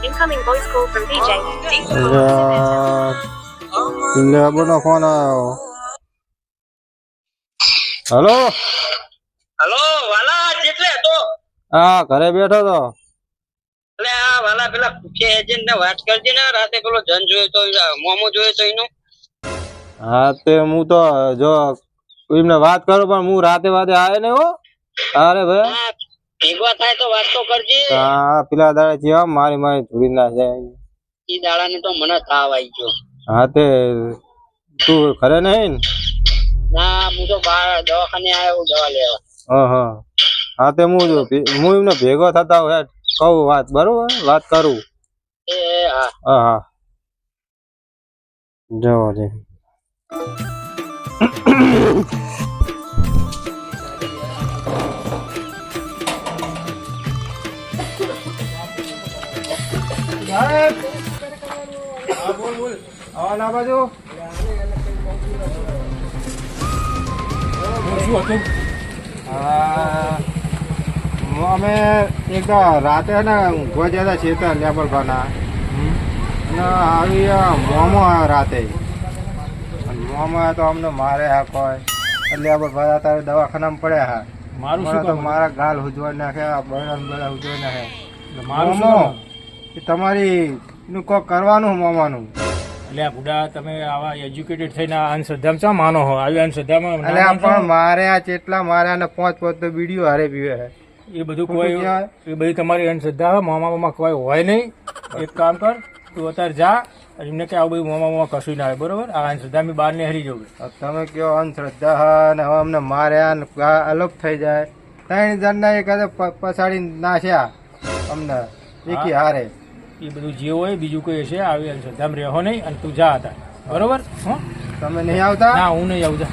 Incoming voice call from DJ. લેબનો phone આવ્યો hello hello વાલા કેટલે તો હા ઘરે બેઠો તો એટલે આ વાલા પેલા કુખે એજન્ટ ને વાત કરજે ને રાતે પેલો જન જોયો તો મોમો જોયો તો એનો હા તે હું તો જો એમને વાત કરું પણ હું રાતે વાતે આવે ને હો અરે ભાઈ ભેગવા થાય તો વાત તો કરજે. હા પેલા દાડા જેવા મારી મારી ધૂળી ના જાય. ઈ દાડા ને તો મને તાવ આવી ગયો. હા તે તું ઘરે નહીં ના? હું તો બહાર દવાખાને આવ્યો દવા લેવા. હા હા. હા તે હું જો હું એમને ભેગો થતા હોય કહું વાત બરોબર? વાત કરું. એ હા. હા હા. જવા દે. આવા બાજુ હા, હું અમે એક રાતે ને ઊંઘવા જતા છીએ ત્યાં લેબરભાના અને આવી મોમો રાતે. અને મોમો તો અમને મારે હા કોઈ. લેબર ભાઈ તારે દવાખાનામાં પડ્યા હા મારું તો મારા ગાલ ઉજવાઈ નાખ્યા બળા બળા ઉજવાઈ નાખ્યા મારું મોમો તમારી કોક કરવાનું મામાનું. એટલે આ બુડા તમે આવા એજ્યુકેટેડ થઈને આ અંધશ્રદ્ધામાં શા માનો હો? આવી અંધશ્રદ્ધામાં એટલે પણ મારે આ ચેટલા મારે આને પાંચ પાંચ તો બીડીઓ હારે પીવે હે એ બધું કોઈ. એ બધી તમારી અંધશ્રદ્ધા હોય મામા કોઈ હોય નહીં. એક કામ કર તું અત્યારે જા એમને કે આવું બધું મોમામાં કશું ના આવે બરોબર? આ અંધશ્રદ્ધા મેં બહાર ને હરી જવું તમે કહો અંધશ્રદ્ધા અને ને હવે અમને માર્યા અલોપ થઈ જાય. ત્રણ જણના એક પછાડી નાખ્યા અમને. એકી હારે. એ બધું જે હોય બીજું કોઈ હશે આવી અંધશ્રદ્ધામાં રહેવો નહીં અને તું જા હતા બરોબર? હો? તમે નહીં આવતા? ના હું નહીં આવતા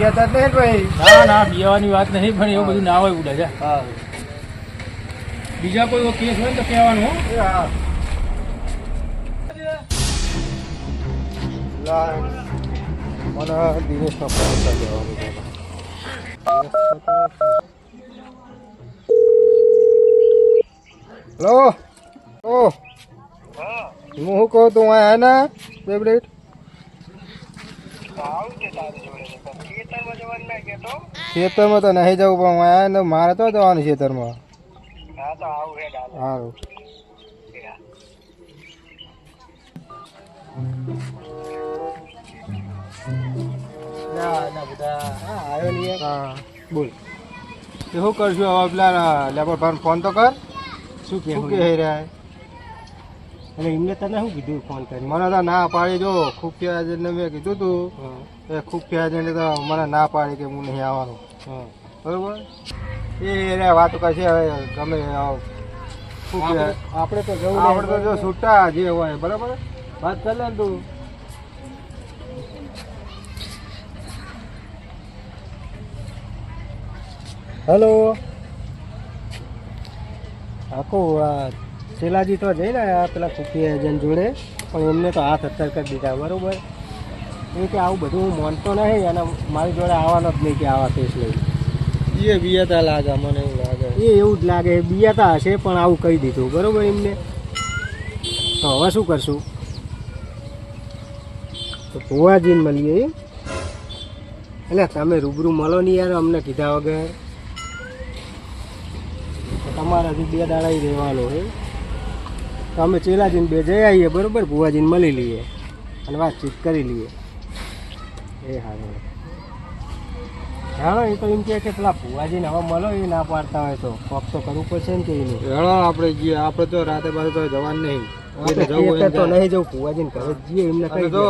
જા હતા નહીં ભાઈ? ના ના બીવાની વાત નહીં પણ એવું બધું ના હોય બુડા જા. હા. બીજા કોઈ કેસ હોય તો કહેવાનું હો. મને દિનેશનો ફોન કરી હેલો? ઓ હું શું કહું તું અહીંયા ને બે મિનિટ ખેતરમાં તો નહીં જવું પણ આયા ને મારે તો જવાનું ખેતરમાં. સારું બોલ. શું કરશું હવે પેલા લેબર ફોન તો કર. શું કે શું કહે રહ્યા? એટલે એમને તને શું કીધું ફોન કરી મને તો ના પાડી જો ખુફિયા એજન્ટને મેં કીધું તું. એ ખુફિયા એજન્ટે તો મને ના પાડી કે હું નહીં આવવાનું. બરોબર? એ એને વાતો કરશે હવે ગમે આપણે તો જવું આપણે તો જો છૂટા જે હોય બરાબર? વાત કર લે ને તું. હેલો. આખું શેલાજી તો જઈ રહ્યા પેલા કુકી એજન્ટ જોડે પણ એમને તો હાથ અત્તર કરી દીધા બરાબર? એ કે આવું બધું હું માનતો નહીં અને મારી જોડે આવવાનો જ નહીં કે આવા કેસ લઈ એ બિયાતા લાગે મને એવું લાગે. એ એવું જ લાગે બિયાતા હશે પણ આવું કહી દીધું બરાબર એમને? તો હવે શું કરશું? તો ભુવાજીને મળીએ એમ એટલે તમે રૂબરૂ મળો નહીં યાર અમને કીધા વગર. તો તમારે હજી બે દાડા રહેવાનો રહેવાનું હે. તો અમે ચેલાજીને બે જઈ આવીએ બરાબર? ભુવાજીને મળી લઈએ અને વાતચીત કરી લઈએ. એ હારું. હા એ તો એમ કહે કે પેલા ભુવાજીને હવે મળો એ ના પાડતા હોય તો. કોક તો કરવું પડશે ને કે એનું આપણે જઈએ આપણે તો રાતે બાજુ તો જવાનું નહીં. તો ને નહીં જવું ભુવાજીને ઘરે જઈએ એમને કહી દો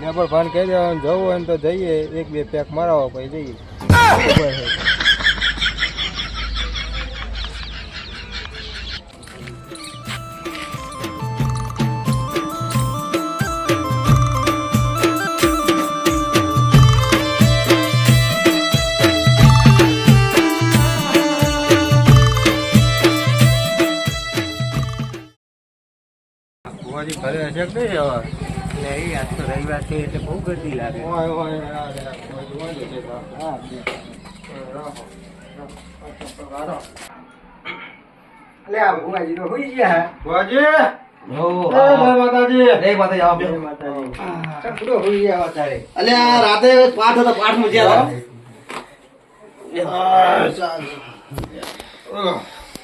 લેબર ભાન કહી દેવાનું જવું હોય ને તો જઈએ એક બે પેક મરાવો પછી જઈએ. હશે કે નહીં હવે? નહીં આજ તો રવિવાર છે એટલે બહુ ગરદી લાગે. ઓય ઓય આ રે, ઓય જોવાનું છે તો. હા રાખો. રાખો. એટલે આ ભુવાજી તો હોઈ ગયા. ભુવાજી? ઓ, જય માતાજી. જય માતાજી, આવો. બેહો. માતાજી. ચકડો હોઈ ગયા અત્યારે અલે આ રાતે પાઠ હતો પાઠમાં જ્યાં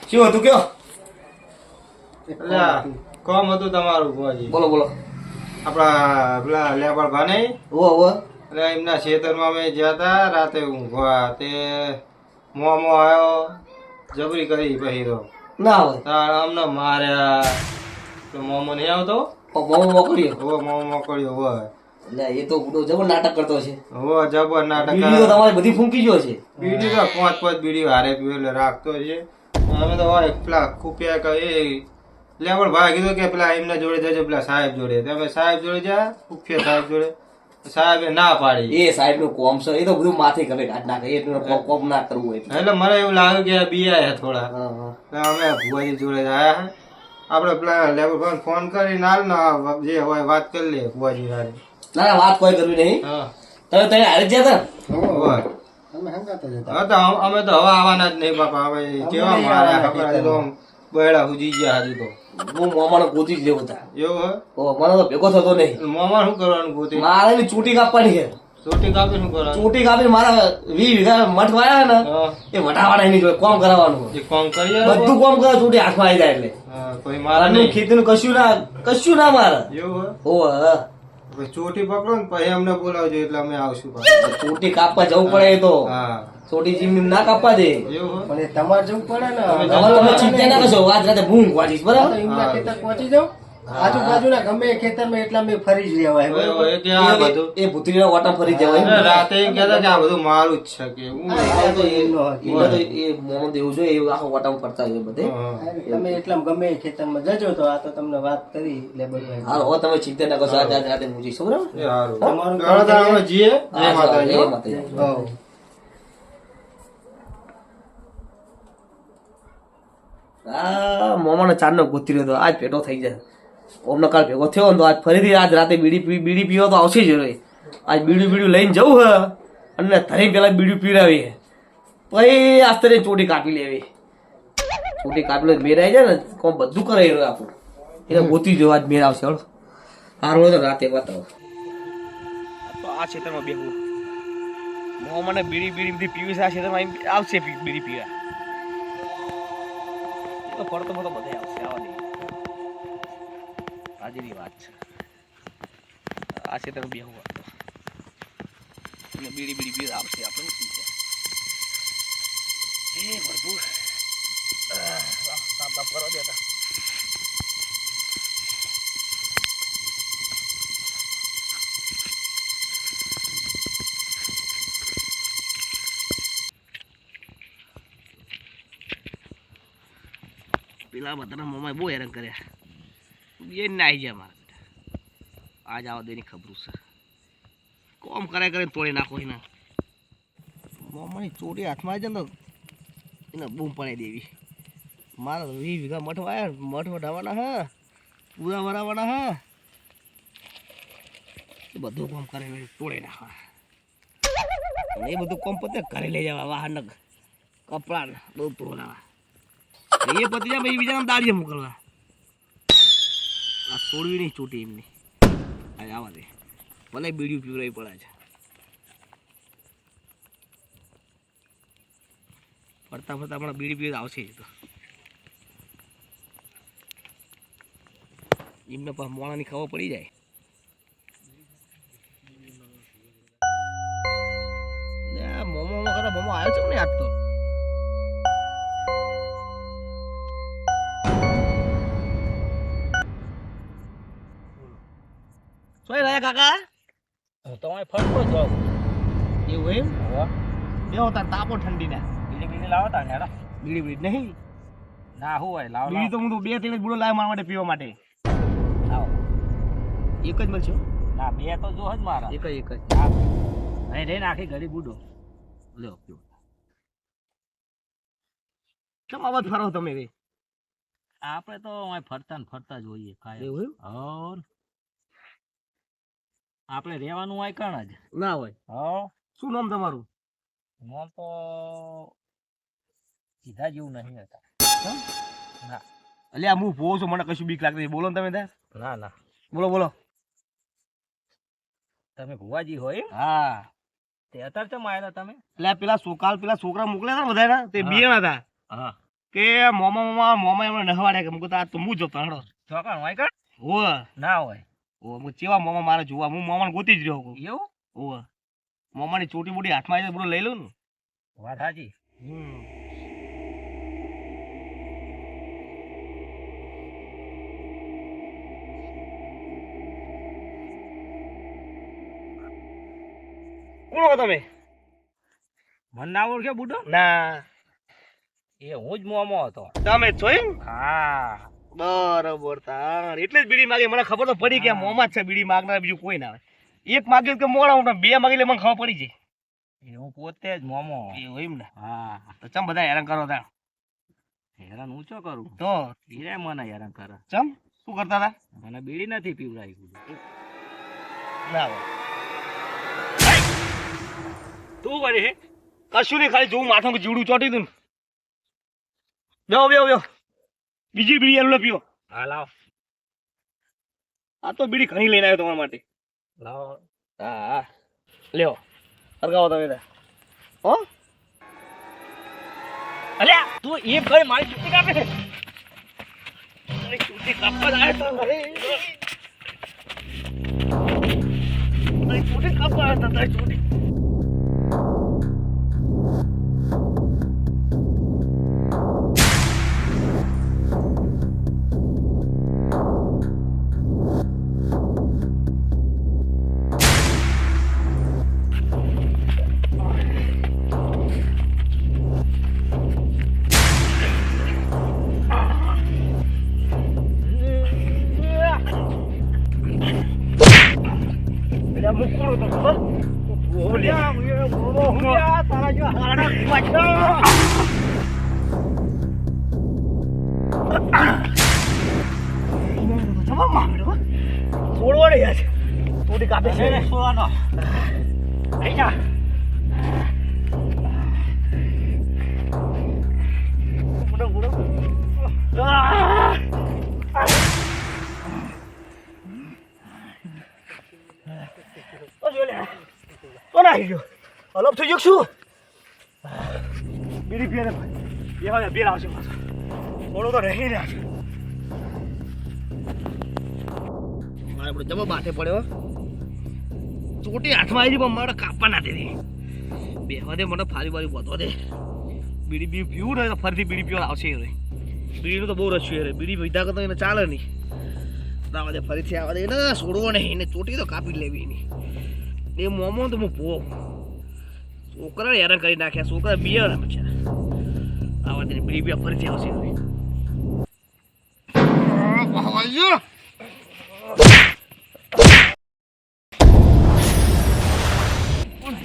શું હતું કયો? અલ્યા, કોમ હતું તમારું ભુવાજી? બોલો બોલો. આપણા પેલા લેબર ભાને ઓ ઓ એટલે એમના ખેતરમાં અમે ગયા હતા રાતે ઊંઘવા તે મોમો આવ્યો જબરી કરી પછી તો ના હોય. તાર અમને માર્યા. તો મોમો નહીં આવતો? બહુ મોકલ્યો. હવે મોમો મોકલ્યો હોય એટલે એ તો બધો જબર નાટક કરતો છે. હો જબર નાટક. બીડી તો તમારી બધી ફૂંકી ગયો છે. બીડી તો પાંચ પાંચ બીડી હારે પીવે એટલે રાખતો છે. અમે તો હોય પેલા કુપિયા કે એ લેવડ ભાઈ કીધું કે પેલા એમના જોડે જજો પેલા સાહેબ જોડે. તમે સાહેબ જોડે જા મુખ્ય સાહેબ જોડે. સાહેબે ના પાડી. એ સાહેબનું કોમ છે એ તો બધું માથે કરે કાઢ નાખે એટલું કોમ કોમ ના કરવું હોય એટલે. એટલે મને એવું લાગ્યું કે આ બીયા થોડા. એટલે અમે ભુવાજી જોડે આવ્યા આપણે પેલા લેબર ભાઈ ફોન કરી ના ને જે હોય વાત કરી લે ભુવાજી હારે. ના ના વાત કોઈ કરવી નહીં. તમે તમે હારે જ તા હોય અમે તો અમ- અમે તો હવે આવવાના જ નહીં બાપા. હવે કેવા મારા ખબર તો આમ બહેડા હુજી ગયા હજુ તો. હતા હું મોમાનો ગોતી જ લેવો હતા એવું ઓ મને તો ભેગો થતો નહીં. હોય શું કરવાનું ગોતી? મારે એની ચૂંટી કાપવાની છે. ચૂંટી કાપી શું કરવાનું? ચૂંટી મારા વી વીઘા મઠ વાયા ને એ વટાવાના એની જોડે કોમ કરાવવાનું એ કામ કરીએ બધું કોમ કરે ચૂંટી હાથમાં આવી જાય એટલે. કોઈ મારા નહીં. ખેતીનું કશું ના કશું ના મારે. એવું હા. ચોટી પકડો ને પછી અમને બોલાવજો એટલે અમે આવશું ચોટી કાપવા જવું પડે એ તો. ચોટી જીમ ના કાપવા દે. પણ તમારે જવું પડે ને. તમે ચિંતા ના કરશો આજ રાતે ભૂંગ ઊંઘવા બરાબર? પહોંચી જાઓ. આજુબાજુના ગમે એ ખેતરમાં એટલા મેં ફરી જ લેવાય. એ ભૂતરીના ઓટા ફરી જવાય. રાતે એમ કહેતા કે આ બધું મારું જ છે કે એ મોમ દેવું જોઈએ એ આખો ઓટામાં ફરતા હોય બધે. તમે એટલા ગમે એ ખેતરમાં જજો તો આ તો તમને વાત કરી લેબર હાલ હવે તમે ચિંતા ના કરશો આજ રાતે હું જઈશ બરાબર? હારું. તમારું જઈએ જય માતાજી. આ મોમાનો ચાંદનો નો રહ્યો હતો આજ પેટો થઈ જાય. ઓમનો કાળ ભેગો થયો તો આજ ફરીથી આજ રાતે બીડી બીડી પીવો તો આવશે જ રે આજ બીડું બીડું લઈને જવું હે. અને ધરી પેલા બીડું પીવડાવી પછી આસ્તરે ચોટી કાપી લેવી. ચોટી કાપી લે મેર આવી જાય ને કોમ બધું કરે એ આપણું. એટલે ગોતી જવા આજ મેર આવશે હળો. સારું તો રાતે બતાવો આ ક્ષેત્રમાં બેહું. મોમને બીડી બીડી બધી પીવી આ ક્ષેત્રમાં આવશે બીડી પીવા. તો પડતો બધો બધા આવશે આવા દે. આજની વાત છે. આ છે તમે બેહું વાત. અને બીડી બીડી બીડ આવશે આપણે શું છે? હે ભરપૂર. કામ બાપ કરો દેતા પેલા બધાના મોમાં બહુ હેરાન કર્યા. એ नहीं આવી જાય बेटा આજ આવા દેની ખબરું सर કોમ કરે કરે તોડી નાખો એના મમ્મી ચોરી હાથમાં આવી જાય તો એને બૂમ પડાઈ દેવી મારા વીસ વીઘા મઠ વાયા મઠ વઢાવવાના હા પૂરા વરાવવાના હા બધું કામ કરે તોડી નાખવા એ બધું કોમ પતે ઘરે લઈ જવા વાહન કપડા બધું તોડાવા એ પતી જાય પછી બીજાના દાડીએ મોકલવા છોડવી નહીં ચોટી એમની. આજે આવા દે. ભલે બીડીયું પીવરાવી પડે છે. ફરતા ફરતા પણ બીડી પીવી આવશે જ તો. એમને પણ મોણાની ખબર પડી જાય. સોય કાકા? તમારે ફરતો જાવ એવું એમ? બેહો તાર તાપો ઠંડી ના બીજી બીજી લાવો તા નેડા બીડી બીડી નહીં? ના હું હોય લાવો બીડી તો હું તો બે ત્રણ જ બુડો લાવ્યો મારા માટે પીવા માટે. લાવો. એક જ મળશે ના બે તો જો જ મારા. એક જ એક જ. અહીં રહીને આખી ગરીબ બુડો. લ્યો પીવો. કેમ અવાજ ફરો તમે રે આપણે તો ફરતા ને ફરતા જ હોઈએ ખાય. એવું? ઓર આપણે રહેવાનું હોય કણ જ? ના હોય. હા. શું નામ તમારું? નામ તો સીધા જેવું નહીં હતા. ના. અલ્યા હું ભો છું મને કશું બીક લાગતી બોલો ને તમે ત્યાં. ના ના. બોલો બોલો. તમે ભુવાજી હોય હા. તે અત્યારે ચમ આયેલા તમે? એટલે આ પેલા સોકાલ પેલા છોકરા મોકલ્યા હતા ને તે બે બિયાણા હતા. હા. કે મોમા મોમા મોમા એમને નહવાડ્યા કે મુકુ તો આ તો હું જોતો હડો. ચોકણ હોય કણ? હોય ના હોય. હું ચેવા મોમા મારે જોવા? હું મોમાને ગોતી જ રહ્યો છું એવું? હોવે મોમાની ચોટી બોટી હાથમાં આવી બધું લઈ લઉં ને? વાત સાચી. કોણ હો તમે? મન ના ઓળખ્યો બુડો? ના. એ હું જ મોમો હતો. તમે જ હા. બરોબર તાર. એટલે જ બીડી માગે. મને ખબર તો પડી કે મોમાં જ છે બીડી માગનાર બીજું કોઈ ના આવે એક માગ્યું કે મોડા હું બે માગી લે મને ખબર પડી જાય હું પોતે જ મોમો. એવું એમ ને. હા. તો ચમ બધા હેરાન કરો તા હેરાન હું શું કરું? તો? હીરે મને હેરાન કરે. ચમ? શું કરતા હતા મને બીડી નથી પીવડાવી. ના તું કરે કશું નહીં ખાલી જોઉં માથું જીવડું ચોટી દઉં બેહો બેહો બેહો. બીજી બીડી એનું પીઓ. હા લાવ. આ તો બીડી ઘણી લઈને આવ્યો તમારા માટે. લાવ. હા હા. લ્યો. અરગાવો તમે હો? અલ્યા તું એ ભાઈ મારી ચૂંટણી કાપે છે. ચૂંટણી ચૂંટી કાપવા આવ્યો તો ઘરે તારી ચૂંટી કાપવા આવ્યો તો તારી છોડવા નહીં યાર. થોડી કાપે છે. છોડવાનો આઈ જા. બુડો બુડો આ. ઓ જોલે તો નાહી ગયો? અલગ થઈ ગયો શું? બીડી પીને બે વાગે બે આવશે પાછો. થોડો તો રહી રહ્યા છે. મારે બધો જમો બાથે પડ્યો ચોટી હાથમાં આવી પણ મારે કાપવા ના દેતી બેહવા દે મને ફારી વારી વધવા દે બીડી બી પીવું ને ફરીથી બીડી પીવા આવશે એ બીડીનું તો બહુ રસ છે બીડી પીધા કરતા એને ચાલે નહીં આવા દે ફરીથી આવા દે એને છોડવો નહીં એને ચોટી તો કાપી લેવી નહીં એ મોમો તો હું પો છોકરા હેરાન કરી નાખ્યા છોકરા બિયર પછી આવા દે બીડી બી ફરીથી આવશે હવે વાહ કોણ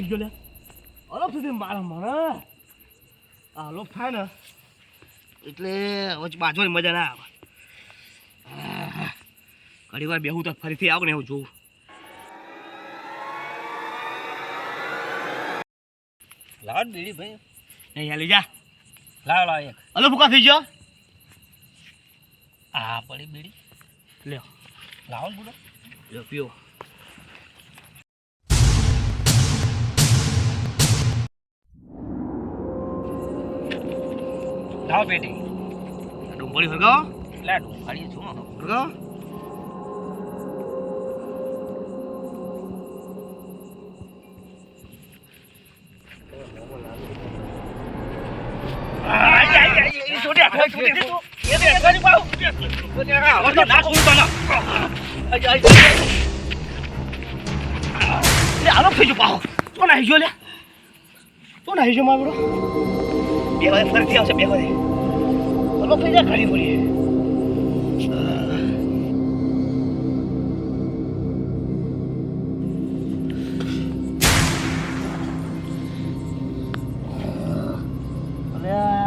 ગયો લે અલગ સુધી મારા મને આ થાય ને એટલે હવે બાજવાની મજા ના આવે ઘણી વાર બેહું તો ફરીથી આવું ને એવું જોઉં લાવ બીડી ભાઈ નહીં હાલી જા લાવ લાવ એક અલો ભૂકા થઈ ગયો આ પડી બીડી લ્યો લાવો ને બુડો લ્યો પીઓ લાવ પેટી ડુંગળી હરગાવો લે ઢોંગાડીએ છું હરગાવો આલો થઈ ગયો પાહો તો નાહી ગયો લે તો નાહી ગયો મારો બે વાગે ફરીથી આવશે બે વાગે આલો થઈ જાય ઘડી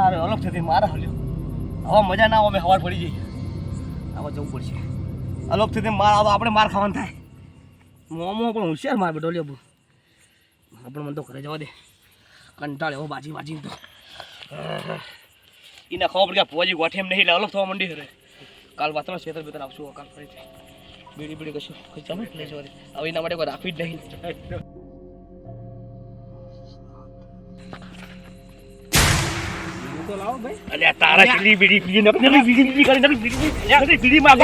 અરે અલગ થતી મારા હલ્યો. હવે મજા ના આવે, અમે હવાર પડી જઈએ. આવા જવું પડશે. અલગ થતી માર આવે, આપણે માર ખાવાનું થાય. મોમો પણ હોશિયાર માર બેટો લ્યો આપણે મને તો ઘરે જવા દે. કંટાળે હો, બાજી બાજી તો. એને ખબર પડી કે ભુવાજી ગોઠે એમ નહીં એટલે થવા માંડી હરે કાલ વાતમાં છેતર બેતર આવશું કાલ ફરીથી. બીડી બીડી કશું કઈ જમે જ જોવાથી હવે એના માટે કોઈ રાખવી જ નહીં. તારા ચીલી બીડી પીને નકલી બીડી બીડી કરી નકલી બીડી નકલી બીડી. માં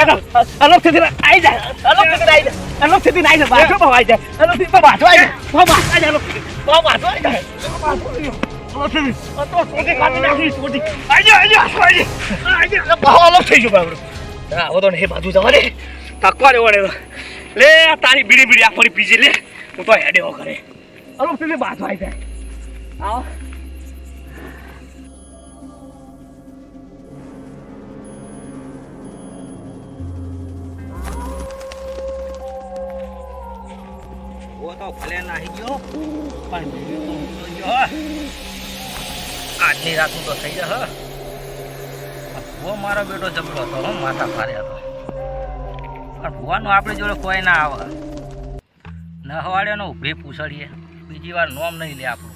અલગ થતી આઈ અલગ થતી આઈ અલગ થતી આઈ અલગથી બાજુ આઈ જાય તો બાજુ આઈ જાય અલગથી તો બાજુ આઈ જાય અલગથી તો સોટી કાઢી નાખી સોટી આઈ જાય આઈ જાય બહુ અલગ થઈ ગયો હા હવે તો ને બાજુ જવા દે તકવા દેવા દે લે તારી બીડી બીડી આખોડી પીજી લે હું તો હેડે હો કરે અલગ આવો નાહી ગયો. આજની રાતનું તો થઈ જાય, હ. મારો બેટો જબરો હતો, હો, માથા ભારે હતો. પણ ભૂવાનું આપણી જોડે કોઈ ના આવે. ન નો ઉભે પૂછડીએ. બીજી વાર નોમ નહીં લે આપણું.